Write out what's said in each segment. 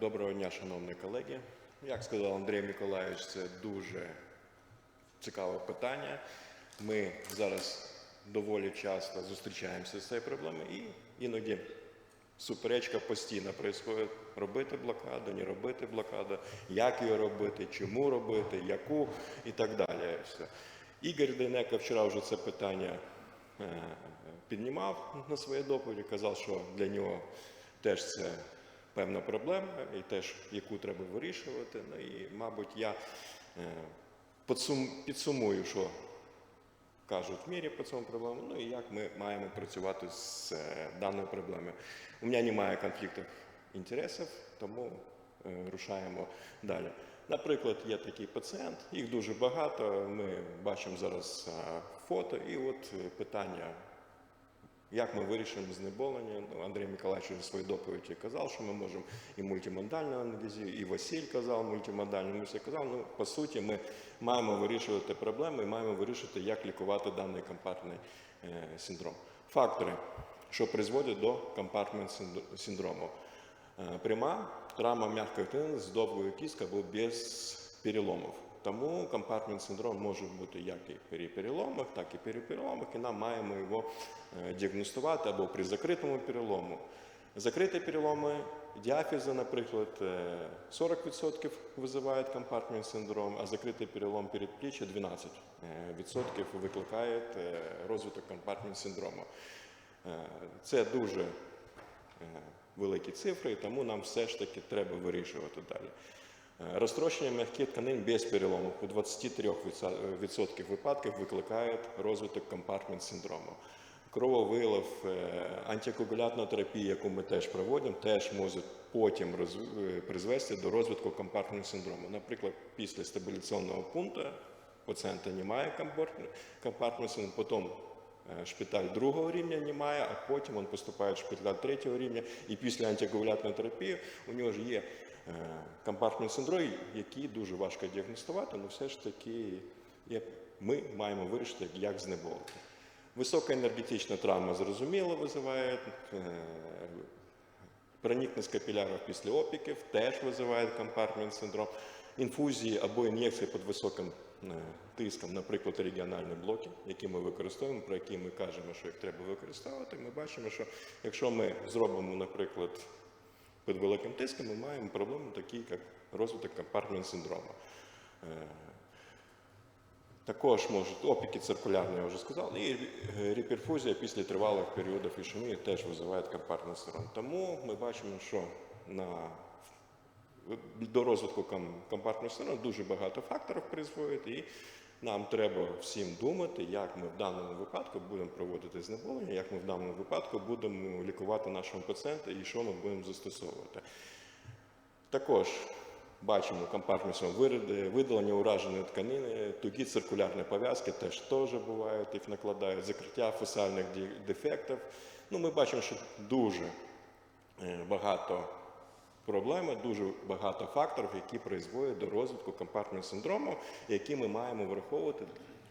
Доброго дня, шановні колеги. Як сказав Андрій Миколаївич, це дуже цікаве питання. Ми зараз доволі часто зустрічаємося з цією проблемою і іноді суперечка постійно відбувається. Робити блокаду, не робити блокаду, як її робити, чому робити, яку і так далі. Ігор Дейнеко вчора вже це питання е, піднімав на своїй доповіді, казав, що для нього теж це певна проблема, і теж яку треба вирішувати. Ну і, мабуть, я е, підсумую, що кажуть в мірі по цьому проблему, ну і як ми маємо працювати з е, даною проблемою. У мене немає конфліктів інтересів, тому е, рушаємо далі. Наприклад, є такий пацієнт, їх дуже багато. Ми бачимо зараз фото, і от питання. Як ми вирішимо знеболення? Андрій Миколаївич у своїй доповіді казав, що ми можемо і мультимодальну анестезію, і Василь казав мультимодальну, ми все казали. Ну, по суті, ми маємо вирішувати проблеми і маємо вирішити, як лікувати даний компартний е, синдром. Фактори, що призводять до компартмент синдрому. Е, Пряма травма м'якої тканини з довгою кісткою або без переломів. Тому компартмент синдром може бути як і при переломах, так і при переломах, і нам маємо його е, діагностувати або при закритому перелому. Закриті переломи діафіза, наприклад, е, 40% визивають компартмент синдром, а закритий перелом передпліччя 12% викликає е, розвиток компартмент синдрому. Е, Це дуже е, великі цифри, тому нам все ж таки треба вирішувати далі. Е, Розтрощення м'яких тканин без перелому у 23% випадків викликають розвиток компартмент синдрому. Крововилив, е, антикоагулятна терапія, яку ми теж проводимо, теж може потім е, призвести до розвитку компартмент синдрому. Наприклад, після стабіляційного пункту пацієнта немає компартмент- синдрому, потім Шпиталь другого рівня немає, а потім він поступає в шпиталь третього рівня, і після антикоагулятної терапії у нього ж є е, компартмент синдром, який дуже важко діагностувати, але все ж таки ми маємо вирішити, як знеболити. Висока енергетична травма зрозуміло визиває. е, Проникнесть капілярів після опіків теж визиває компартмент синдром. Інфузії або ін'єкції під високим е, тиском, наприклад, регіональні блоки, які ми використовуємо, про які ми кажемо, що їх треба використовувати. Ми бачимо, що якщо ми зробимо, наприклад, під великим тиском, ми маємо проблеми такі, як розвиток компартмент синдрому. Е, також можуть опіки циркулярні, я вже сказав, і е, реперфузія після тривалих періодів ішемії теж визиває компартмент синдром. Тому ми бачимо, що на до розвитку ком- компартного дуже багато факторів призводить, і нам треба всім думати, як ми в даному випадку будемо проводити знеболення, як ми в даному випадку будемо лікувати нашого пацієнта і що ми будемо застосовувати. Також бачимо синдром, видалення ураженої тканини, тугі циркулярні пов'язки теж теж бувають, їх накладають, закриття фасальних дефектів. Ну, ми бачимо, що дуже е, багато проблеми, дуже багато факторів, які призводять до розвитку компартмент синдрому, які ми маємо враховувати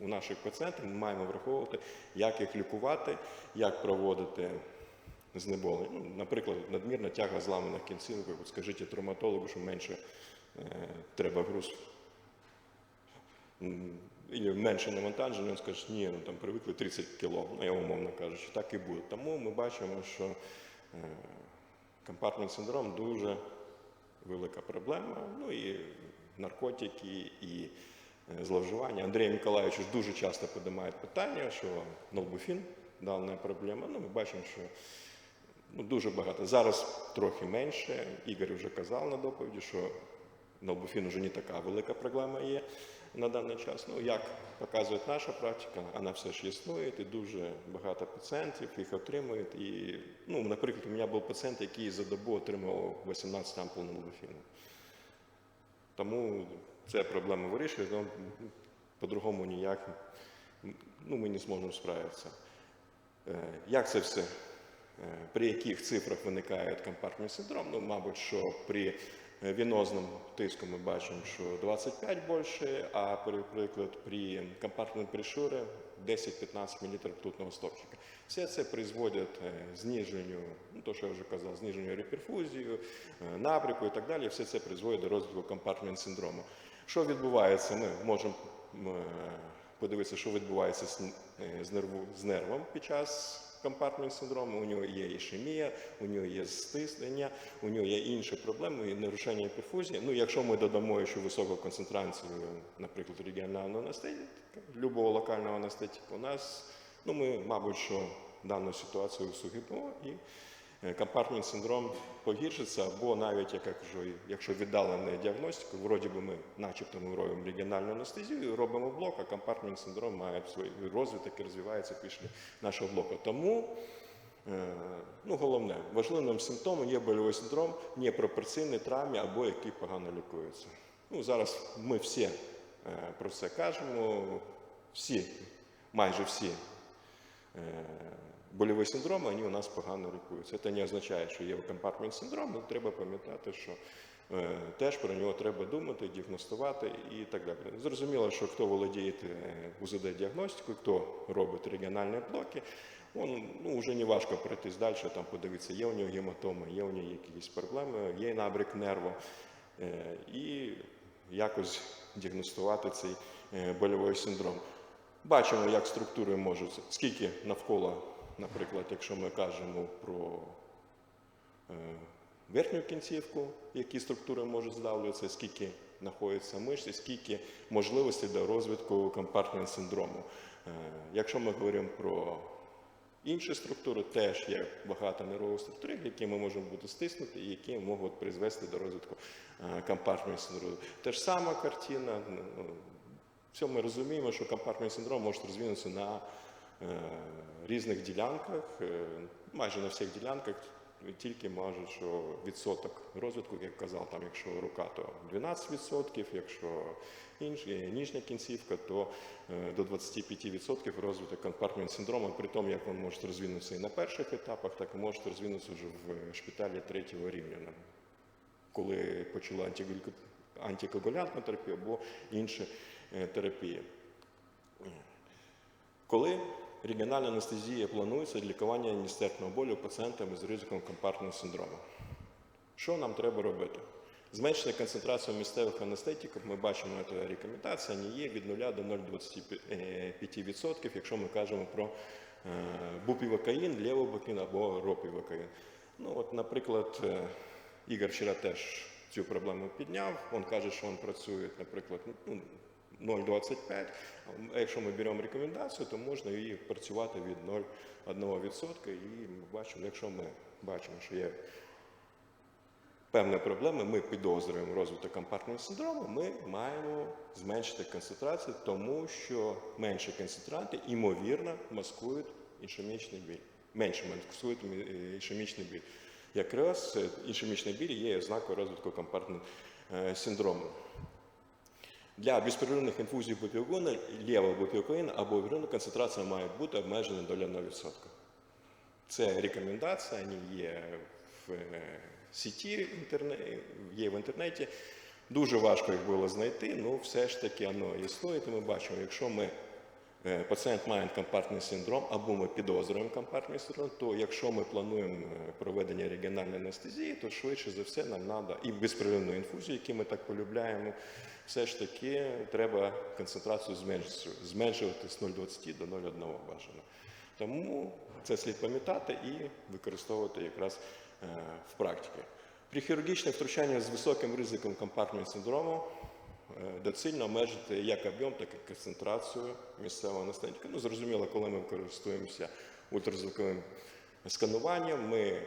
у наших пацієнтів. Ми маємо враховувати, як їх лікувати, як проводити знеболення. Ну, наприклад, надмірна тяга зламаних кінцівок. Скажіть травматологу, що менше е, треба груз і менше навантаження, він скаже, ні, ну там привикли 30 кіло, ну я умовно кажучи, так і буде. Тому ми бачимо, що е, компартмент синдром дуже велика проблема. Ну і наркотики, і е, зловживання. Андрій Миколаївич дуже часто піднімає питання, що нолбуфін дана проблема. Ну, ми бачимо, що ну, дуже багато. Зараз трохи менше. Ігор вже казав на доповіді, що нолбуфін вже не така велика проблема є на даний час. Ну, як показує наша практика, вона все ж існує, і дуже багато пацієнтів їх отримують. І, ну, наприклад, у мене був пацієнт, який за добу отримав 18 ампул нолбуфіну. Тому ця проблема вирішує, але по-другому ніяк ну, ми не зможемо справитися. Е, Як це все? Е, При яких цифрах виникає компартмент синдром? Ну, мабуть, що при венозному тиску ми бачимо, що 25 більше, а при, наприклад, при компартмент пришури 10-15 мл ртутного стовпчика. Все це призводить е, зниженню, ну то, що я вже казав, зниженню реперфузію, е, набряку і так далі. Все це призводить до розвитку компартмент синдрому. Що відбувається? Ми можемо е, подивитися, що відбувається з нервом під час компартмент синдрому. У нього є ішемія, у нього є стиснення, у нього є інші проблеми, і нарушення перфузії. Ну, якщо ми додамо ще високу концентрацію, наприклад, регіонального анестетика, любого локального анестетика, у нас, ну, ми, мабуть, що дану ситуацію усугубимо і е, компартмент синдром погіршиться, або навіть, як я кажу, якщо віддалена діагностика, вроді би ми, начебто, ми робимо регіональну анестезію, робимо блок, а компартмент синдром має свій розвиток і розвивається після нашого блоку. Тому Е, Ну, головне, важливим симптомом є больовий синдром непропорційний травмі або який погано лікується. Ну, зараз ми всі е, про це кажемо, всі, майже всі е, больові синдроми, вони у нас погано лікуються. Це не означає, що є компартмент синдром, але треба пам'ятати, що е, теж про нього треба думати, діагностувати і так далі. Зрозуміло, що хто володіє УЗД-діагностикою, хто робить регіональні блоки, он, ну, вже не важко пройтись далі, там подивитися, є у нього гематоми, є у нього якісь проблеми, є набряк нерву. Е, і якось діагностувати цей е, больовий синдром. Бачимо, як структури можуть, скільки навколо, наприклад, якщо ми кажемо про е, верхню кінцівку, які структури можуть здавлюватися, скільки знаходиться мишці, скільки можливостей до розвитку компартмент синдрому. Е, Якщо ми говоримо про інші структури, теж є багато нервових структур, які ми можемо бути стиснути і які можуть призвести до розвитку е, компартмент синдрому. Те ж сама картина. Все ми розуміємо, що компартмент синдром може розвинутися на е, різних ділянках, е, майже на всіх ділянках, тільки може, що відсоток розвитку, як казав, там, якщо рука, то 12%, якщо інш, е, ніжня кінцівка, то е, до 25% розвиток компартмент синдрому, при тому, як він може розвинутися і на перших етапах, так і може розвинутися вже в шпиталі третього рівня коли почала антикоагулянтну терапію або інші е, терапії. Коли регіональна анестезія планується для лікування нестерпного болю пацієнтами з ризиком компартного синдрому, що нам треба робити? Зменшити концентрацію місцевих анестетиків, ми бачимо, це рекомендація, не є від 0 до 0,25%, якщо ми кажемо про е, бупівокаїн, левобукін або ропівокаїн. Ну, от, наприклад, е, Ігор вчора теж цю проблему підняв. Він каже, що він працює, наприклад, ну, 0,25. А якщо ми беремо рекомендацію, то можна її працювати від 0,1%. І ми бачимо, якщо ми бачимо, що є певні проблеми, ми підозрюємо розвиток компартного синдрому, ми маємо зменшити концентрацію, тому що менші концентранти, ймовірно, маскують ішемічний біль. Менше маскують е, ішемічний біль. Якраз е, ішемічний біль є ознакою розвитку компартного е, синдрому. Для безперервних інфузій бупіокоїна, лєва бупіокоїна або вірину концентрація має бути обмежена до 0,1%. Це рекомендація, вони є в е, сіті, є в інтернеті. Дуже важко їх було знайти, але все ж таки воно існує. Ми бачимо, якщо ми пацієнт має компартний синдром або ми підозрюємо компартний синдром, то якщо ми плануємо е, проведення регіональної анестезії, то швидше за все нам треба і безперервну інфузію, які ми так полюбляємо, все ж таки треба концентрацію зменшувати, зменшувати з 0,20 до 0,1 бажано. Тому це слід пам'ятати і використовувати якраз е, в практиці. При хірургічних втручаннях з високим ризиком компартмент синдрому е, доцільно обмежити як об'єм, так і концентрацію місцевого анестетика. Ну, зрозуміло, коли ми користуємося ультразвуковим скануванням, ми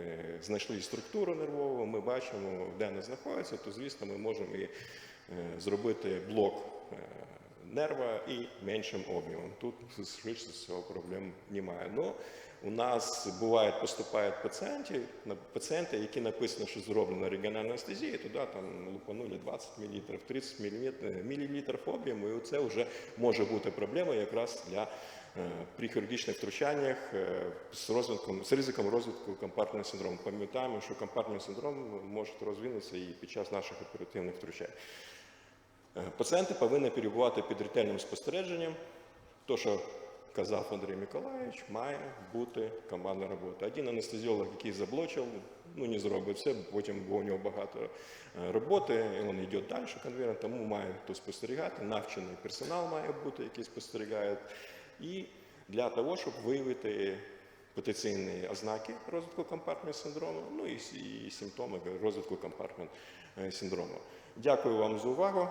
е, знайшли структуру нервову, ми бачимо, де вона знаходиться, то звісно ми можемо і е, зробити блок е, нерва і меншим об'ємом. Тут швидше всього проблем немає. Ну, у нас бувають, поступають пацієнти, пацієнти, які написано, що зроблено регіональна анестезія, туди там лупанули 20 мл, 30 мл об'єму, і це вже може бути проблема якраз для е, при хірургічних втручаннях е, з, розвитком, з ризиком розвитку компартного синдрому. Пам'ятаємо, що компартний синдром може розвинутися і під час наших оперативних втручань. Е, Пацієнти повинні перебувати під ретельним спостереженням, то, що казав Андрій Миколаївич, має бути командна робота. Один анестезіолог, який заблочив, ну не зробить все, потім бо у нього багато е, роботи, і він йде далі конвейером, тому має хто спостерігати, навчений персонал має бути, який спостерігає. І для того, щоб виявити потенційні ознаки розвитку компартмент синдрому, ну і, і симптоми розвитку компартмент синдрому. Дякую вам за увагу.